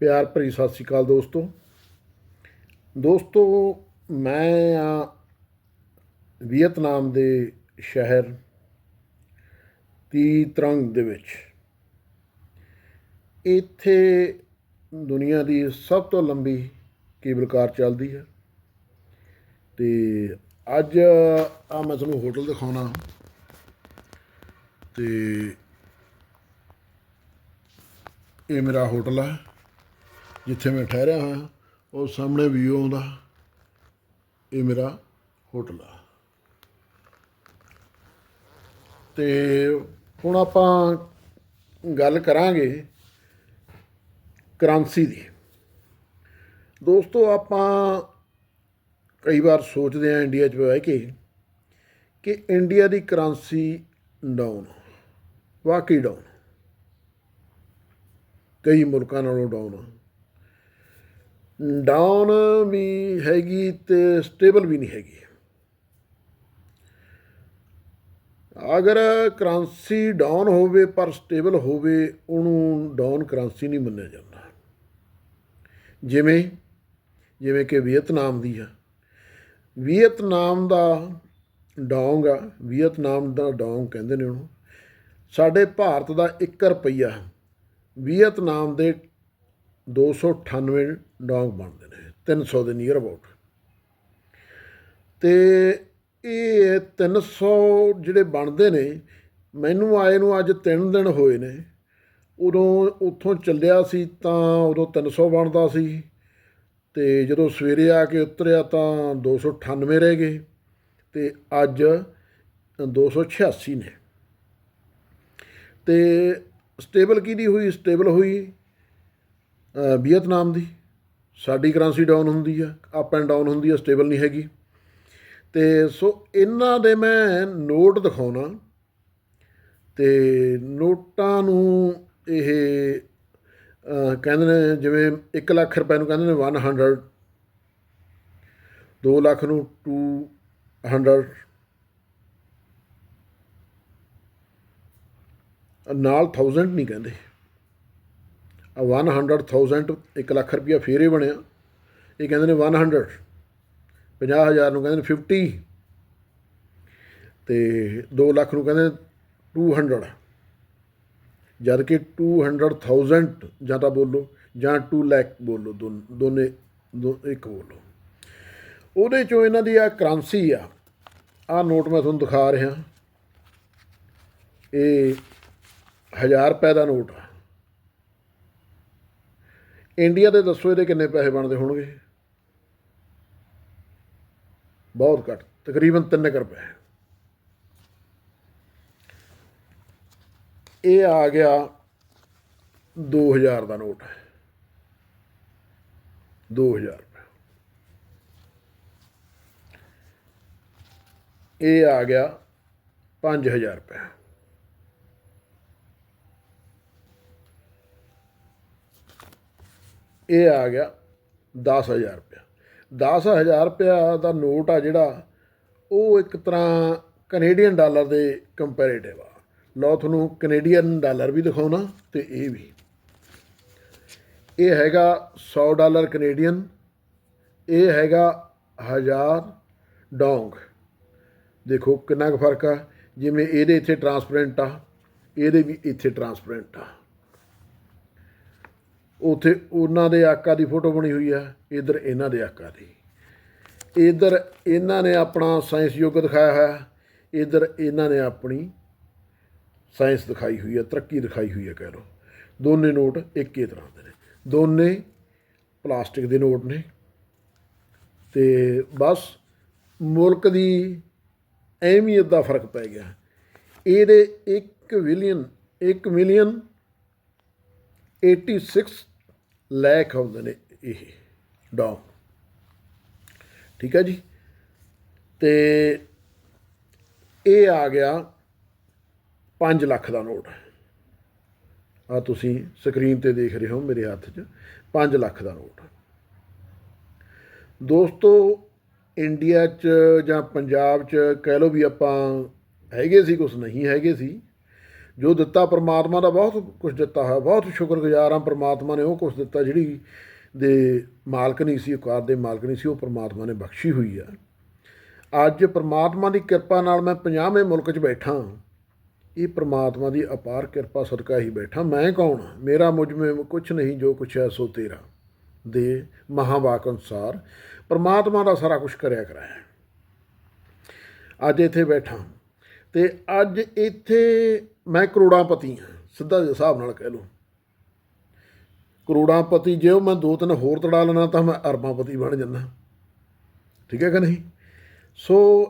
ਪਿਆਰ ਭਰੀ ਸਤਿ ਸ਼੍ਰੀ ਅਕਾਲ ਦੋਸਤੋ। ਦੋਸਤੋ, ਮੈਂ ਆ ਵੀਅਤਨਾਮ ਦੇ ਸ਼ਹਿਰ ਤੀ ਤਰੰਗ ਦੇ ਵਿੱਚ। ਇੱਥੇ ਦੁਨੀਆ ਦੀ ਸਭ ਤੋਂ ਲੰਬੀ ਕੇਬਲ ਕਾਰ ਚੱਲਦੀ ਹੈ ਤੇ ਅੱਜ ਆ ਮੈਂ ਤੁਹਾਨੂੰ ਹੋਟਲ ਦਿਖਾਉਣਾ। ਤੇ ਇਹ ਮੇਰਾ ਹੋਟਲ ਹੈ ਜਿੱਥੇ ਮੈਂ ਠਹਿਰਿਆ ਹਾਂ ਉਹ ਸਾਹਮਣੇ ਵਿਊ ਆਉਂਦਾ। ਇਹ ਮੇਰਾ ਹੋਟਲ ਆ। ਤੇ ਹੁਣ ਆਪਾਂ ਗੱਲ ਕਰਾਂਗੇ ਕਰੰਸੀ ਦੀ। ਦੋਸਤੋ, ਆਪਾਂ ਕਈ ਵਾਰ ਸੋਚਦੇ ਆ ਇੰਡੀਆ 'ਚ ਬਹਿ ਕੇ ਕਿ ਇੰਡੀਆ ਦੀ ਕਰੰਸੀ ਡਾਊਨ ਵਾਕਈ ਡਾਊਨ ਕਈ ਮੁਲਕਾਂ ਨਾਲੋਂ ਡਾਊਨ ਆ ਡਾਊਨ ਵੀ ਹੈਗੀ ਤੇ ਸਟੇਬਲ ਵੀ ਨਹੀਂ ਹੈਗੀ। ਅਗਰ ਕਰੰਸੀ ਡਾਊਨ ਹੋਵੇ ਪਰ ਸਟੇਬਲ ਹੋਵੇ, ਉਹਨੂੰ ਡਾਊਨ ਕਰੰਸੀ ਨਹੀਂ ਮੰਨਿਆ ਜਾਂਦਾ। ਜਿਵੇਂ ਜਿਵੇਂ ਕਿ ਵੀਅਤਨਾਮ ਦੀ ਆ। ਵੀਅਤਨਾਮ ਦਾ ਡੌਂਗ ਆ, ਵੀਅਤਨਾਮ ਦਾ ਡੌਂਗ ਕਹਿੰਦੇ ਨੇ ਉਹਨੂੰ। ਸਾਡੇ ਭਾਰਤ ਦਾ 1 ਰੁਪਈਆ, ਵੀਅਤਨਾਮ ਦੇ 298 ਡੌਂਗ ਬਣਦੇ ਨੇ 300 ਦੇ ਨੀਅਰ ਅਬਾਊਟ। ਤੇ ਇਹ 300 ਜਿਹੜੇ ਬਣਦੇ ਨੇ, ਮੈਨੂੰ ਆਏ ਨੂੰ ਅੱਜ 3 ਦਿਨ ਹੋਏ ਨੇ। ਉਦੋਂ ਉੱਥੋਂ ਚੱਲਿਆ ਸੀ ਤਾਂ ਉਦੋਂ 300 ਬਣਦਾ ਸੀ। ਤੇ ਜਦੋਂ ਸਵੇਰੇ ਆ ਕੇ ਉਤਰਿਆ ਤਾਂ 298 ਰਹਿ ਗਏ। ਤੇ ਅੱਜ 286 ਨੇ। ਤੇ ਸਟੇਬਲ ਕਿਹਦੀ ਹੋਈ? ਸਟੇਬਲ ਹੋਈ ਵੀਅਤਨਾਮ ਦੀ। ਸਾਡੀ ਕਰੰਸੀ ਡਾਊਨ ਹੁੰਦੀ ਆ ਅਪ ਐਂਡ ਡਾਊਨ ਹੁੰਦੀ ਆ ਸਟੇਬਲ ਨਹੀਂ ਹੈਗੀ। ਤੇ ਸੋ ਇਹਨਾਂ ਦੇ ਮੈਂ ਨੋਟ ਦਿਖਾਉਣਾ। ਤੇ ਨੋਟਾਂ ਨੂੰ ਇਹ ਕਹਿੰਦੇ ਨੇ ਜਿਵੇਂ 1 ਲੱਖ ਰੁਪਏ ਨੂੰ ਕਹਿੰਦੇ ਨੇ 100 2 ਲੱਖ ਨੂੰ 200 ਨਾਲ 1000 ਨਹੀਂ ਕਹਿੰਦੇ। 100000 1 ਲੱਖ ਰੁਪਇਆ ਫੇਰ ਹੀ ਬਣਿਆ। ਇਹ ਕਹਿੰਦੇ ਨੇ 100 50000 ਨੂੰ ਕਹਿੰਦੇ ਨੇ 50 ਤੇ 2 ਲੱਖ ਨੂੰ ਕਹਿੰਦੇ ਨੇ 200 ਜਦ ਕਿ 200000 ਜਾਂ ਤਾਂ ਬੋਲੋ, ਜਾਂ 2 ਲੱਖ ਬੋਲੋ ਦੋਨ- ਦੋਨੇ, ਦੋ, ਇੱਕ ਬੋਲੋ। ਉਹਦੇ ਚੋਂ ਇਹਨਾਂ ਦੀ ਆ ਕਰੰਸੀ ਆ। ਆ ਨੋਟ ਮੈਂ ਤੁਹਾਨੂੰ ਦਿਖਾ ਰਿਹਾ। ਇਹ 1000 ਰੁਪਏ ਦਾ ਨੋਟ ਆ। ਇੰਡੀਆ ਦੇ ਦੱਸੋ ਇਹਦੇ ਕਿੰਨੇ ਪੈਸੇ ਬਣਦੇ ਹੋਣਗੇ? ਬਹੁਤ ਘੱਟ, ਤਕਰੀਬਨ 3 ਰੁਪਏ। ਇਹ ਆ ਗਿਆ 2000 ਦਾ ਨੋਟ। ਹੈ 2000 ਰੁਪਏ। ਇਹ ਆ ਗਿਆ 5000 ਰੁਪਏ। ਇਹ ਆ ਗਿਆ 10000 ਰੁਪਇਆ। 10000 ਰੁਪਇਆ ਦਾ ਨੋਟ ਆ ਜਿਹੜਾ, ਉਹ ਇੱਕ ਤਰ੍ਹਾਂ ਕੈਨੇਡੀਅਨ ਡਾਲਰ ਦੇ ਕੰਪੈਰੀਟਿਵ ਆ। ਲਓ ਤੁਹਾਨੂੰ ਕੈਨੇਡੀਅਨ ਡਾਲਰ ਵੀ ਦਿਖਾਉਣਾ ਤੇ ਇਹ ਵੀ। ਇਹ ਹੈਗਾ 100 ਡਾਲਰ ਕੈਨੇਡੀਅਨ ਇਹ ਹੈਗਾ 1000 ਡੋਂਗ। ਦੇਖੋ ਕਿੰਨਾ ਕੁ ਫ਼ਰਕ ਆ, ਜਿਵੇਂ ਇਹਦੇ ਇੱਥੇ ਟਰਾਂਸਪੇਰੈਂਟ ਆ, ਇਹਦੇ ਵੀ ਇੱਥੇ ਟਰਾਂਸਪੇਰੈਂਟ ਆ। ਉਥੇ ਉਹਨਾਂ ਦੇ ਆਕਾ ਦੀ ਫੋਟੋ ਬਣੀ ਹੋਈ ਆ ਇਧਰ ਇਹਨਾਂ ਦੇ ਆਕਾ ਦੀ। ਇਧਰ ਇਹਨਾਂ ਨੇ ਆਪਣਾ ਸਾਇੰਸ ਯੁੱਗ ਦਿਖਾਇਆ ਹੋਇਆ ਇਧਰ ਇਹਨਾਂ ਨੇ ਆਪਣੀ ਸਾਇੰਸ ਦਿਖਾਈ ਹੋਈ ਹੈ, ਤਰੱਕੀ ਦਿਖਾਈ ਹੋਈ ਹੈ ਕਹਿ ਲਓ। ਦੋਨੇ ਨੋਟ ਇੱਕ ਹੀ ਤਰ੍ਹਾਂ ਦੇ ਨੇ। ਦੋਨੇ ਪਲਾਸਟਿਕ ਦੇ ਨੋਟ ਨੇ। ਤੇ ਬਸ ਮੁਲਕ ਦੀ ਅਹਿਮੀਅਤ ਦਾ ਫ਼ਰਕ ਪੈ ਗਿਆ। ਇਹਦੇ 1 ਮਿਲੀਅਨ 1 ਮਿਲੀਅਨ 86 ਲੱਖ ਹੁੰਦੇ ਨੇ ਇਹ ਡੌਗ। ਠੀਕ ਹੈ ਜੀ? ਤੇ ਇਹ ਆ ਗਿਆ 5 ਲੱਖ ਦਾ ਨੋਟ। ਆ ਤੁਸੀਂ ਸਕਰੀਨ ਤੇ ਦੇਖ ਰਹੇ ਹੋ ਮੇਰੇ ਹੱਥ 'ਚ 5 ਲੱਖ ਦਾ ਨੋਟ। ਦੋਸਤੋ, ਇੰਡੀਆ 'ਚ ਜਾਂ ਪੰਜਾਬ 'ਚ ਕਹਿ ਲਓ ਵੀ ਆਪਾਂ ਹੈਗੇ ਸੀ ਕੁਛ, ਨਹੀਂ ਹੈਗੇ ਸੀ ਜੋ ਦਿੱਤਾ ਪਰਮਾਤਮਾ ਦਾ ਬਹੁਤ ਕੁਝ ਦਿੱਤਾ ਹੈ ਬਹੁਤ ਸ਼ੁਕਰਗੁਜ਼ਾਰ ਹਾਂ ਪਰਮਾਤਮਾ ਨੇ ਉਹ ਕੁਝ ਦਿੱਤਾ ਜਿਹੜੀ ਦੇ ਮਾਲਕ ਨਹੀਂ ਸੀ ਔਕਾਤ ਦੇ ਮਾਲਕ ਨਹੀਂ ਸੀ, ਉਹ ਪਰਮਾਤਮਾ ਨੇ ਬਖਸ਼ੀ ਹੋਈ ਆ। ਅੱਜ ਪਰਮਾਤਮਾ ਦੀ ਕਿਰਪਾ ਨਾਲ ਮੈਂ 50ਵੇਂ ਮੁਲਕ 'ਚ ਬੈਠਾ ਇਹ ਪ੍ਰਮਾਤਮਾ ਦੀ ਅਪਾਰ ਕਿਰਪਾ ਸਦਕਾ ਹੀ ਬੈਠਾ। ਮੈਂ ਕੌਣ ਹਾਂ? ਮੇਰਾ ਮੁਝ ਮੇ ਕੁਛ ਨਹੀਂ, ਜੋ ਕੁਛ ਹੈ ਸੋ ਤੇਰਾ। ਦੇ ਮਹਾਵਾਕ ਅਨੁਸਾਰ ਪ੍ਰਮਾਤਮਾ ਦਾ ਸਾਰਾ ਕੁਝ ਕਰਿਆ ਕਰਾਇਆ। ਅੱਜ ਇੱਥੇ ਬੈਠਾ ਤੇ ਅੱਜ ਇੱਥੇ ਮੈਂ ਕਰੋੜਾਪਤੀ ਹਾਂ, ਸਿੱਧਾ ਜਿਹਾ ਹਿਸਾਬ ਨਾਲ ਕਹਿ ਲਓ। ਕਰੋੜਾਪਤੀ ਜੇ ਉਹ ਮੈਂ ਦੋ ਤਿੰਨ ਹੋਰ ਤੜਾ ਲੈਣਾ ਤਾਂ ਮੈਂ ਅਰਬਾਂਪਤੀ ਬਣ ਜਾਂਦਾ। ਠੀਕ ਹੈ ਕਿ ਨਹੀਂ? ਸੋ,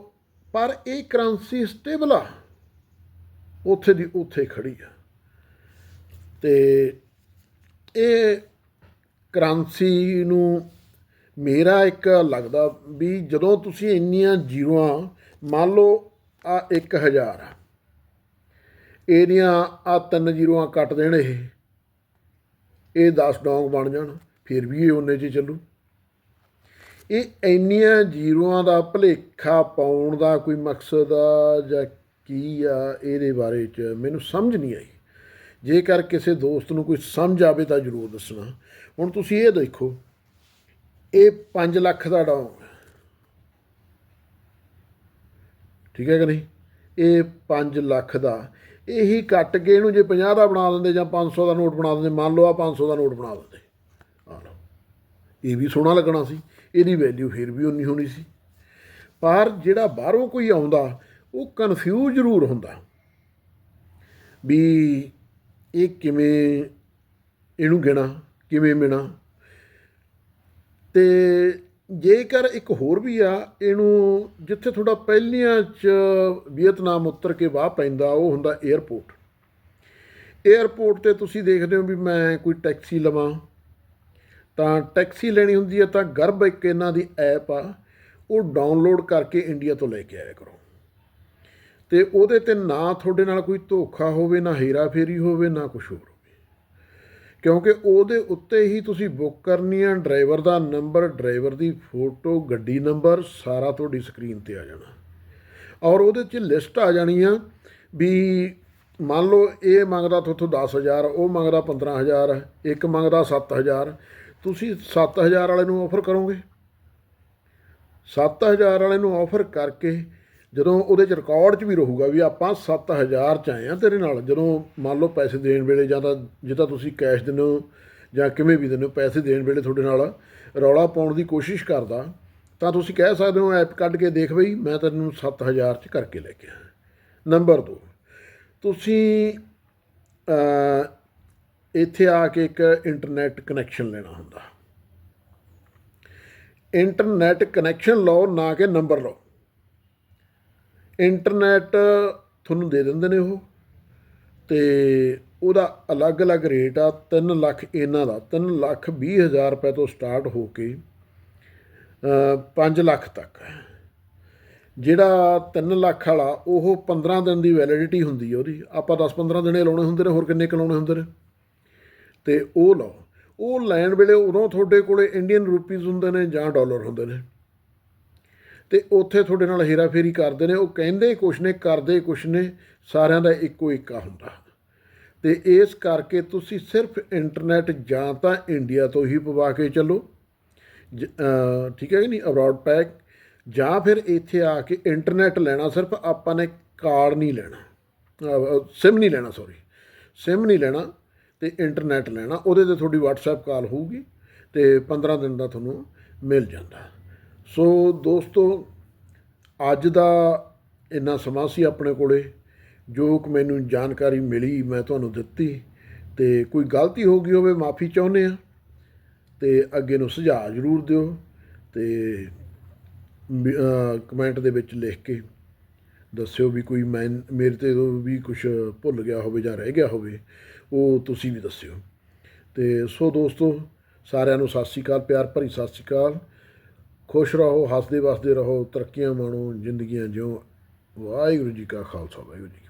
ਪਰ ਇਹ ਕਰੰਸੀ ਸਟੇਬਲ ਆ। ਉੱਥੇ ਦੀ ਉੱਥੇ ਖੜੀ ਆ। ਤੇ ਇਹ ਕਰੰਸੀ ਨੂੰ ਮੇਰਾ ਇੱਕ ਲੱਗਦਾ ਵੀ ਜਦੋਂ ਤੁਸੀਂ ਇੰਨੀਆਂ ਜ਼ੀਰੋਆਂ, ਮੰਨ ਲਓ ਆ 1000 ਆ ਇਹਦੀਆਂ ਆ ਤਿੰਨ ਜ਼ੀਰੋਆਂ ਕੱਟ ਦੇਣ ਇਹ। ਇਹ 10 ਡੌਂਗ ਬਣ ਜਾਣ, ਫਿਰ ਵੀ ਇਹ ਉਹਨੇ 'ਚ ਚੱਲੂ। ਇਹ ਇੰਨੀਆਂ ਜ਼ੀਰੋਆਂ ਦਾ ਭਲੇਖਾ ਪਾਉਣ ਦਾ ਕੋਈ ਮਕਸਦ ਆ ਜਾਂ ਕੀ ਆ, ਇਹਦੇ ਬਾਰੇ ਚ ਮੈਨੂੰ ਸਮਝ ਨਹੀਂ ਆਈ। ਜੇਕਰ ਕਿਸੇ ਦੋਸਤ ਨੂੰ ਕੋਈ ਸਮਝ ਆਵੇ ਤਾਂ ਜ਼ਰੂਰ ਦੱਸਣਾ। ਹੁਣ ਤੁਸੀਂ ਇਹ ਦੇਖੋ, ਇਹ 5 ਲੱਖ ਦਾ ਡੌਂਗ ਹੈ। ਠੀਕ ਹੈ ਕਿ ਨਹੀਂ? ਇਹ 5 ਲੱਖ ਦਾ। ਇਹੀ ਕੱਟ ਕੇ ਇਹਨੂੰ ਜੇ 50 ਦਾ ਬਣਾ ਦਿੰਦੇ ਜਾਂ 500 ਦਾ ਨੋਟ ਬਣਾ ਦਿੰਦੇ, ਮੰਨ ਲਓ ਆ 500 ਦਾ ਨੋਟ ਬਣਾ ਦਿੰਦੇ। ਆ ਲਓ। ਇਹ ਵੀ ਸੋਹਣਾ ਲੱਗਣਾ ਸੀ। ਇਹਦੀ ਵੈਲਿਊ ਫਿਰ ਵੀ ਉਨੀ ਹੋਣੀ ਸੀ। ਪਰ ਜਿਹੜਾ ਬਾਹਰੋਂ ਕੋਈ ਆਉਂਦਾ, ਉਹ ਕਨਫਿਊਜ਼ ਜ਼ਰੂਰ ਹੁੰਦਾ। ਵੀ ਇਹ ਕਿਵੇਂ ਇਹਨੂੰ ਗਿਣਾ, ਕਿਵੇਂ ਮਿਣਾ। ਤੇ ਜੇਕਰ ਇੱਕ ਹੋਰ ਵੀ ਆ, ਇਹਨੂੰ ਜਿੱਥੇ ਤੁਹਾਡਾ ਪਹਿਲੀਆਂ ਚ ਵੀਅਤਨਾਮ ਉੱਤਰ ਕੇ ਵਾਹ ਪੈਂਦਾ, ਉਹ ਹੁੰਦਾ 에ਅਰਪੋਰਟ 에ਅਰਪੋਰਟ ਤੇ ਤੁਸੀਂ ਦੇਖਦੇ ਹੋ ਵੀ ਮੈਂ ਕੋਈ ਟੈਕਸੀ ਲਵਾਂ, ਤਾਂ ਟੈਕਸੀ ਲੈਣੀ ਹੁੰਦੀ ਹੈ ਤਾਂ ਗਰਭ ਇੱਕ ਇਹਨਾਂ ਦੀ ਐਪ ਆ, ਉਹ ਡਾਊਨਲੋਡ ਕਰਕੇ ਇੰਡੀਆ ਤੋਂ ਲੈ ਕੇ ਆਇਆ ਕਰੋ। ਤੇ ਉਹਦੇ ਤੇ ਨਾ ਤੁਹਾਡੇ ਨਾਲ ਕੋਈ ਧੋਖਾ ਹੋਵੇ, ਨਾ ਹੀਰਾ ਫੇਰੀ ਹੋਵੇ, ਨਾ ਕੁਝ ਹੋਰ। ਕਿਉਂਕਿ ਉਹਦੇ ਉੱਤੇ ਹੀ ਤੁਸੀਂ ਬੁੱਕ ਕਰਨੀ ਆ, ਡਰਾਈਵਰ ਦਾ ਨੰਬਰ, ਡਰਾਈਵਰ ਦੀ ਫੋਟੋ, ਗੱਡੀ ਨੰਬਰ, ਸਾਰਾ ਤੁਹਾਡੀ ਸਕਰੀਨ ਤੇ ਆ ਜਾਣਾ। ਔਰ ਉਹਦੇ 'ਚ ਲਿਸਟ ਆ ਜਾਣੀ ਆ ਵੀ ਮੰਨ ਲਓ ਇਹ ਮੰਗਦਾ ਤੁਹਾਥੋਂ 10000 ਉਹ ਮੰਗਦਾ 15000 ਇੱਕ ਮੰਗਦਾ 7000 ਤੁਸੀਂ 7000 ਵਾਲੇ ਨੂੰ ਆਫਰ ਕਰੋਗੇ। 7000 ਵਾਲੇ ਨੂੰ ਆਫਰ ਕਰਕੇ ਜਦੋਂ ਉਹਦੇ ਚ ਰਿਕਾਰਡ 'ਚ ਵੀ ਰਹੂਗਾ ਵੀ ਆਪਾਂ 7000 ਚ ਆਏ ਆ ਤੇਰੇ ਨਾਲ, ਜਦੋਂ ਮੰਨ ਲਓ ਪੈਸੇ ਦੇਣ ਵੇਲੇ ਜਾਂ ਤਾਂ, ਜੇ ਤਾਂ ਤੁਸੀਂ ਕੈਸ਼ ਦਿੰਦੇ ਹੋ ਜਾਂ ਕਿਵੇਂ ਵੀ ਦਿੰਦੇ ਹੋ, ਪੈਸੇ ਦੇਣ ਵੇਲੇ ਤੁਹਾਡੇ ਨਾਲ ਰੌਲਾ ਪਾਉਣ ਦੀ ਕੋਸ਼ਿਸ਼ ਕਰਦਾ, ਤਾਂ ਤੁਸੀਂ ਕਹਿ ਸਕਦੇ ਹੋ ਐਪ ਕੱਢ ਕੇ ਦੇਖ ਬਈ, ਮੈਂ ਤੈਨੂੰ 7000 ਚ ਕਰਕੇ ਲੈ ਕੇ ਆਇਆ। ਨੰਬਰ 2 ਤੁਸੀਂ ਇੱਥੇ ਆ ਕੇ ਇੱਕ ਇੰਟਰਨੈਟ ਕਨੈਕਸ਼ਨ ਲੈਣਾ ਹੁੰਦਾ। ਇੰਟਰਨੈਟ ਕਨੈਕਸ਼ਨ ਲਓ, ਨਾ ਕਿ ਨੰਬਰ ਲਓ। ਇੰਟਰਨੈਟ ਤੁਹਾਨੂੰ ਦੇ ਦਿੰਦੇ ਨੇ ਉਹ। ਤੇ ਉਹਦਾ ਅਲੱਗ-ਅਲੱਗ ਰੇਟ ਆ 3 ਲੱਖ ਇਹਨਾਂ ਦਾ 3 ਲੱਖ 20 ਹਜ਼ਾਰ ਰੁਪਏ ਤੋਂ ਸਟਾਰਟ ਹੋ ਕੇ 5 ਲੱਖ ਤੱਕ। ਜਿਹੜਾ 3 ਲੱਖ ਵਾਲਾ, ਉਹ 15 ਦਿਨ ਦੀ ਵੈਲਿਡਿਟੀ ਹੁੰਦੀ ਹੈ ਉਹਦੀ। ਆਪਾਂ 10-15 ਦਿਨੇ ਲਾਉਣੇ ਹੁੰਦੇ ਨੇ, ਹੋਰ ਕਿੰਨੇ ਕੁ ਲਾਉਣੇ ਹੁੰਦੇ ਨੇ। ਤੇ ਉਹ ਲਓ, ਉਹ ਲੈਣ ਵੇਲੇ ਉਦੋਂ ਤੁਹਾਡੇ ਕੋਲੇ ਇੰਡੀਅਨ ਰੂਪੀਜ਼ ਹੁੰਦੇ ਨੇ ਜਾਂ ਡਾਲਰ ਹੁੰਦੇ ਨੇ। ਤੇ ਉੱਥੇ ਤੁਹਾਡੇ ਨਾਲ ਹੇਰਾਫੇਰੀ ਕਰਦੇ ਨੇ, ਉਹ ਕਹਿੰਦੇ ਕੁਛ ਨੇ, ਕਰਦੇ ਕੁਛ ਨੇ, ਸਾਰਿਆਂ ਦਾ ਇੱਕੋ ਇੱਕਾ ਹੁੰਦਾ। ਤੇ ਇਸ ਕਰਕੇ ਤੁਸੀਂ ਸਿਰਫ ਇੰਟਰਨੈਟ ਜਾਂ ਤਾਂ ਇੰਡੀਆ ਤੋਂ ਹੀ ਪਵਾ ਕੇ ਚੱਲੋ, ਜ- ਠੀਕ ਹੈ ਕਿ ਨਹੀਂ ਅਬਰਾਡ ਪੈਕ ਜਾਂ ਫਿਰ ਇੱਥੇ ਆ ਕੇ ਇੰਟਰਨੈਟ ਲੈਣਾ, ਸਿਰਫ ਆਪਾਂ ਨੇ ਕਾਰਡ ਨਹੀਂ ਲੈਣਾ ਸਿਮ ਨਹੀਂ ਲੈਣਾ ਸੌਰੀ ਸਿਮ ਨਹੀਂ ਲੈਣਾ ਤੇ ਇੰਟਰਨੈਟ ਲੈਣਾ, ਉਹਦੇ ਤੇ ਤੁਹਾਡੀ WhatsApp ਕਾਲ ਹੋਊਗੀ ਤੇ 15 ਦਿਨ ਦਾ ਤੁਹਾਨੂੰ ਮਿਲ ਜਾਂਦਾ। ਸੋ ਦੋਸਤੋ, ਅੱਜ ਦਾ ਇੰਨਾ ਸਮਾਂ ਸੀ ਆਪਣੇ ਕੋਲੇ, ਜੋ ਕਿ ਮੈਨੂੰ ਜਾਣਕਾਰੀ ਮਿਲੀ, ਮੈਂ ਤੁਹਾਨੂੰ ਦਿੱਤੀ ਤੇ ਕੋਈ ਗਲਤੀ ਹੋ ਗਈ ਹੋਵੇ, ਮਾਫੀ ਚਾਹੁੰਦੇ ਆ ਤੇ ਅੱਗੇ ਨੂੰ ਸੁਝਾਅ ਜ਼ਰੂਰ ਦਿਓ ਤੇ ਕਮੈਂਟ ਦੇ ਵਿੱਚ ਲਿਖ ਕੇ ਦੱਸਿਓ ਵੀ ਕੋਈ ਮੈਂ, ਮੇਰੇ ਤੇ ਵੀ ਕੁਝ ਭੁੱਲ ਗਿਆ ਹੋਵੇ ਜਾਂ ਰਹਿ ਗਿਆ ਹੋਵੇ, ਉਹ ਤੁਸੀਂ ਵੀ ਦੱਸਿਓ। ਤੇ ਸੋ ਦੋਸਤੋ, ਸਾਰਿਆਂ ਨੂੰ ਸਤਿ ਸ਼੍ਰੀ ਅਕਾਲ, ਪਿਆਰ ਭਰੀ ਸਤਿ ਸ਼੍ਰੀ ਅਕਾਲ। ਖੁਸ਼ ਰਹੋ ਹੱਸਦੇ ਵਸਦੇ ਰਹੋ, ਤਰੱਕੀਆਂ ਮਾਣੋ, ਜ਼ਿੰਦਗੀਆਂ ਜਿਉ। ਵਾਹਿਗੁਰੂ ਜੀ ਕਾ ਖਾਲਸਾ, ਵਾਹਿਗੁਰੂ ਜੀ ਕੀ